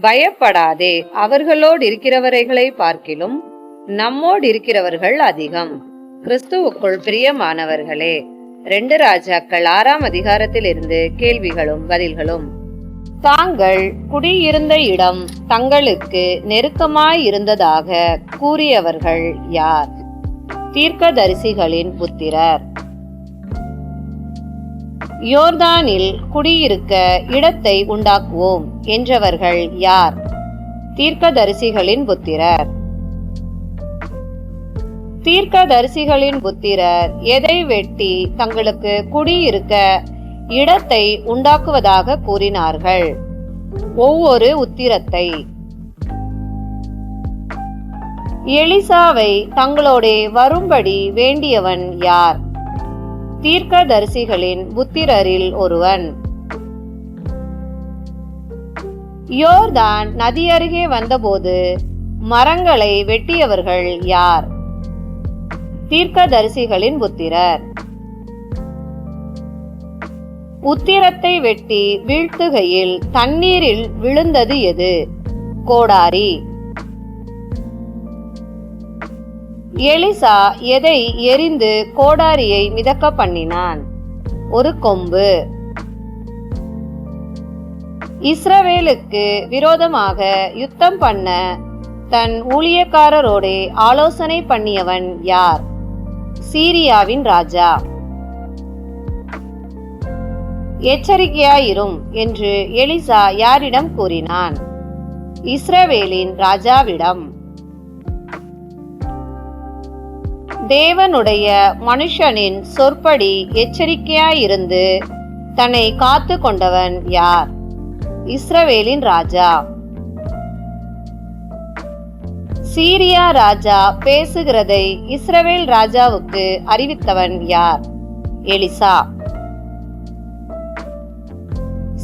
பயப்படாதே. அவர்களோடு இருக்கிறவர்களை பார்க்கிலும் நம்மோடு இருக்கிறவர்கள் அதிகம். கிறிஸ்துவுக்குள் பிரியமானவர்களே ரெண்டு ராஜாக்கள் ஆறாம் அதிகாரத்தில் இருந்து கேள்விகளும் பதில்களும். தாங்கள் குடியிருந்த இடம் தங்களுக்கு நெருக்கமாய் இருந்ததாக கூறியவர்கள் யார்? தீர்க்கதரிசிகளின் புத்திரர். யோர்தானில் குடியிருக்க இடத்தை உண்டாக்குவோம் என்றவர்கள் யார்? தீர்க்கதரிசிகளின் புத்திரர். தீர்க்கதரிசிகளின் புத்திரர் எதை வெட்டி தங்களுக்கு குடியிருக்க இடத்தை உண்டாக்குவதாக கூறினார்கள்? ஒவ்வொரு உத்திரத்தை. எலிசாவை தங்களோடே வரும்படி வேண்டியவன் யார்? தீர்க்கதரிசிகளின் புத்திரரில் ஒருவன். யோர்தான் நதி அருகே வந்தபோது மரங்களை வெட்டியவர்கள் யார்? தீர்க்கதரிசிகளின் புத்திரர். உத்திரத்தை வெட்டி வீழ்த்துகையில் தண்ணீரில் விழுந்தது எது? கோடாரி. எலிசா எதை எரிந்து கோடாரியை மிதக்க பண்ணினான் ஒரு கொம்பு. இஸ்ரவேலுக்கு விரோதமாக யுத்தம் பண்ண தன் ஊழியக்காரரோடே ஆலோசனை பண்ணியவன் யார்? சீரியாவின் ராஜா. எச்சரிக்கையாயிரும் என்று எலிசா யாரிடம் கூறினான்? இஸ்ரவேலின் ராஜாவிடம். தேவனுடைய மனுஷனின் சொற்படி எச்சரிக்கையாயிருந்து தன்னை காத்து கொண்டவன் யார்? இஸ்ரவேலின் ராஜா. சீரியா ராஜா பேசுகிறதை இஸ்ரவேல் ராஜாவுக்கு அறிவித்தவன் யார்? எலிசா.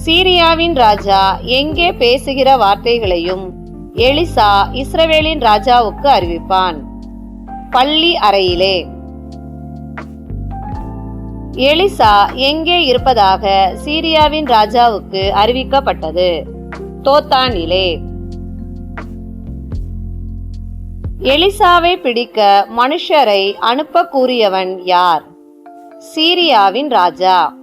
சீரியாவின் ராஜா எங்கே பேசுகிற வார்த்தைகளையும் எலிசா இஸ்ரவேலின் ராஜாவுக்கு அறிவிப்பான். பள்ளி அறையிலே. எலிசா எங்கே இருப்பதாக சீரியாவின் ராஜாவுக்கு அறிவிக்கப்பட்டது. தோத்தானிலே. எலிசாவை பிடிக்க மனுஷரை அனுப்ப கூறியவன் யார்? சீரியாவின் ராஜா.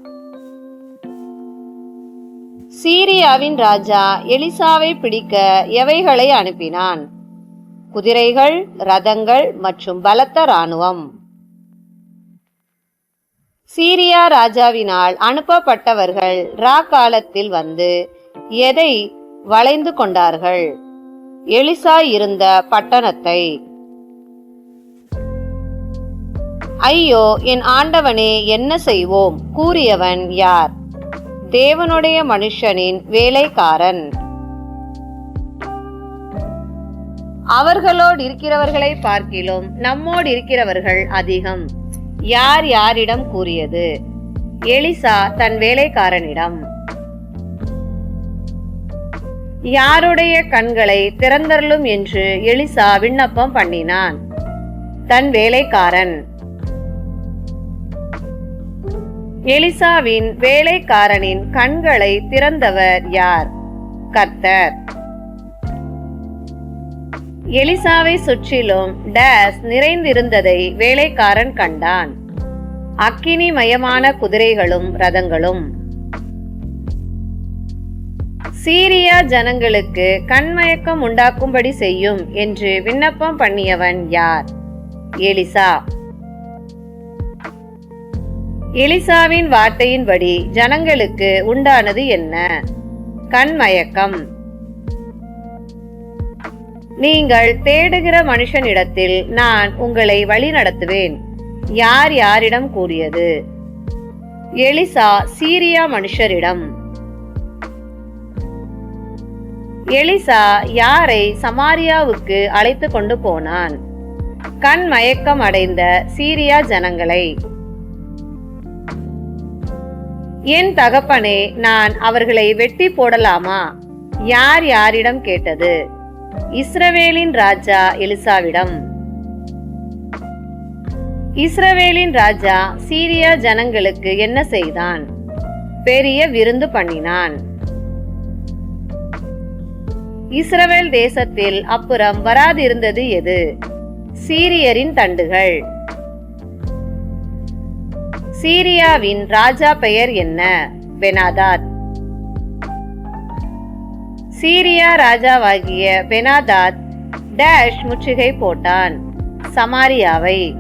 சீரியாவின் ராஜா எலிசாவை பிடிக்க எவைகளை அனுப்பினான்? குதிரைகள் ரதங்கள் மற்றும் பலத்த இராணுவம். சீரியா ராஜாவினால் அனுப்பப்பட்டவர்கள் ரா காலத்தில் வந்து எதை வளைந்து கொண்டார்கள்? எலிசா இருந்த பட்டணத்தை. ஐயோ என் ஆண்டவனே என்ன செய்வோம்? கூறியவன் யார்? தேவனுடைய மனுஷனின் வேலைக்காரன். அவர்களோடு இருக்கிறவர்களை பார்க்கிலும் நம்மோடு இருக்கிறவர்கள் அதிகம். யார் யாரிடம் கூறியது? எலிசா தன் வேலைக்காரனிடம். யாருடைய கண்களை திறந்தருளும் என்று எலிசா விண்ணப்பம் பண்ணினான். தன் வேலைக்காரன். எலிசாவின் வேலைக்காரனின் கண்களை திறந்தவர் யார்? கர்த்தர். எலிசாவை சுற்றிலும் டேஸ் நிறைந்திருந்ததை வேலைக்காரன் கண்டான். அக்கினி மயமான குதிரைகளும் ரதங்களும். சீரியா ஜனங்களுக்கு கண்மயக்கம் உண்டாக்கும்படி செய்யும் என்று விண்ணப்பம் பண்ணியவன் யார்? எலிசா. எலிசாவின் வார்த்தையின்படி ஜனங்களுக்கு உண்டானது என்ன? கண்மயக்கம். நீங்கள் தேடுகிற மனுஷனிடத்தில் நான் உங்களை வழி நடத்துவேன். யார் யாரிடம் கூறியது? எலிசா சீரியா மனுஷரிடம். எலிசா யாரை சமாரியாவுக்கு அழைத்து கொண்டு போனான்? கண் மயக்கம் அடைந்த சீரியா ஜனங்களை. என் தகப்பனே நான் அவர்களை வெட்டி போடலாமா? யார் யாரிடம் கேட்டது? இஸ்ரவேலின் ராஜா எலிசாவிடம் இஸ்ரவேலின் ராஜா சீரியா ஜனங்களுக்கு என்ன செய்தான்? பெரிய விருந்து பண்ணினான். இஸ்ரவேல் தேசத்தில் அப்புறம் வராதிருந்தது எது? சீரியரின் தண்டுகள். சீரியாவின் ராஜா பெயர் என்ன? பெனாதாத். சீரியா ராஜாவாகிய பெனாதாத் டேஷ் முற்றுகை போட்டான். சமாரியாவை.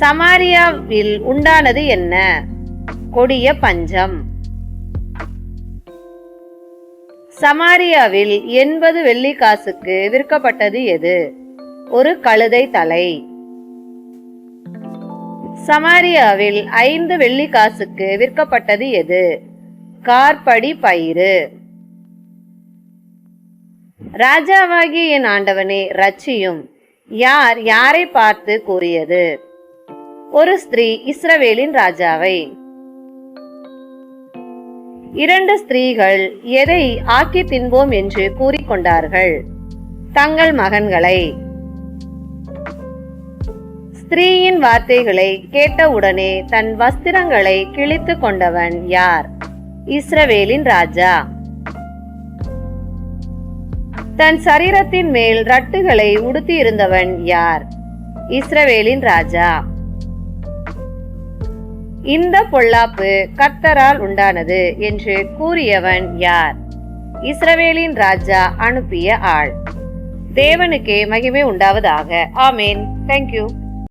சமாரியாவில் உண்டானது என்ன? கொடிய பஞ்சம். சமாரியாவில் எண்பது வெள்ளி காசுக்கு விற்கப்பட்டது எது? ஒரு கழுதை தலை. சமாரியாவில் ஐந்து வெள்ளி காசுக்கு விற்கப்பட்டது எது? கார்படி பயிறு. ராஜாவாகிய என் ஆண்டவனே ரட்சியும் யார் யாரை பார்த்து கூறியது? ஒரு ஸ்திரீ இஸ்ரவேலின் ராஜாவை. இரண்டு ஸ்திரீகள் எதை ஆக்கி தின்போம் என்று கூறிக்கொண்டார்கள்? தங்கள் மகன்களை. ஸ்திரீயின் வார்த்தைகளை கேட்டவுடனே தன் வஸ்திரங்களை கிழித்து கொண்டவன் யார்? இஸ்ரவேலின் ராஜா. தன் சரீரத்தின் மேல் ரட்டுகளை உடுத்தியிருந்தவன் யார்? இஸ்ரவேலின் ராஜா. இந்த பொல்லாப்பு கர்த்தரால் உண்டானது என்று கூறியவன் யார்? இஸ்ரவேலின் ராஜா அனுப்பிய ஆள். தேவனுக்கே மகிமை உண்டாவதாக. ஆமேன். தேங்க்யூ